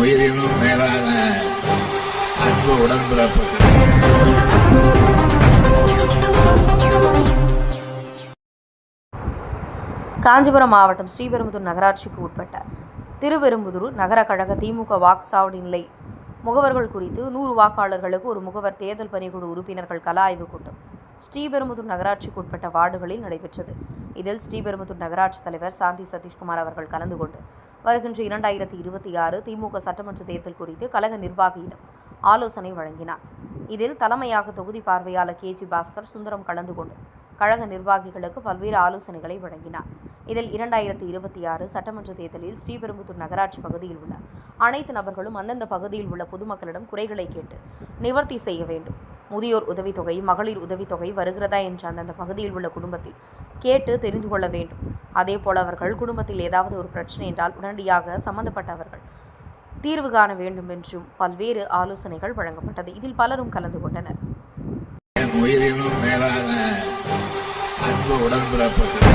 உயிரினும் மேலான அன்பு உடன்பிறப்புகள். காஞ்சிபுரம் மாவட்டம் ஸ்ரீபெரும்புதூர் நகராட்சிக்கு உட்பட்ட திருவெரும்புதூர் நகர கழக திமுக வாக்குச்சாவடி நிலை முகவர்கள் குறித்து நூறு வாக்காளர்களுக்கு ஒரு முகவர் தேர்தல் பணிக்குழு உறுப்பினர்கள் கல ஆய்வுக் கூட்டம். ஸ்ரீபெரும்புதூர் நகராட்சிக்கு உட்பட்ட வார்டுகளில் நடைபெற்றது. இதில் ஸ்ரீபெரும்புதூர் நகராட்சி தலைவர் சாந்தி சதீஷ்குமார் அவர்கள் கலந்து கொண்டு வருகின்ற இரண்டாயிரத்தி இருபத்தி ஆறு திமுக சட்டமன்ற தேர்தல் குறித்து கழக நிர்வாகியிடம் ஆலோசனை வழங்கினார். இதில் தலைமையாக தொகுதி பார்வையாளர் கே ஜி பாஸ்கர் சுந்தரம் கலந்து கொண்டு கழக நிர்வாகிகளுக்கு பல்வேறு ஆலோசனைகளை வழங்கினார். இதில் இரண்டாயிரத்தி இருபத்தி ஆறு சட்டமன்ற தேர்தலில் ஸ்ரீபெரும்புத்தூர் நகராட்சி பகுதியில் உள்ள அனைத்து நபர்களும் அந்தந்த பகுதியில் உள்ள பொதுமக்களிடம் குறைகளை கேட்டு நிவர்த்தி செய்ய வேண்டும். முதியோர் உதவித்தொகை மகளிர் உதவித்தொகை வருகிறதா என்று அந்தந்த பகுதியில் உள்ள குடும்பத்தில் கேட்டு தெரிந்து கொள்ள வேண்டும். அதேபோல் அவர்கள் குடும்பத்தில் ஏதாவது ஒரு பிரச்சனை என்றால் உடனடியாக சம்பந்தப்பட்டவர்கள் தீர்வு காண வேண்டும் என்றும் பல்வேறு ஆலோசனைகள் வழங்கப்பட்டது. இதில் பலரும் கலந்து கொண்டனர். உயிரினும் மேலான அன்பு உடன்பிறப்புகள்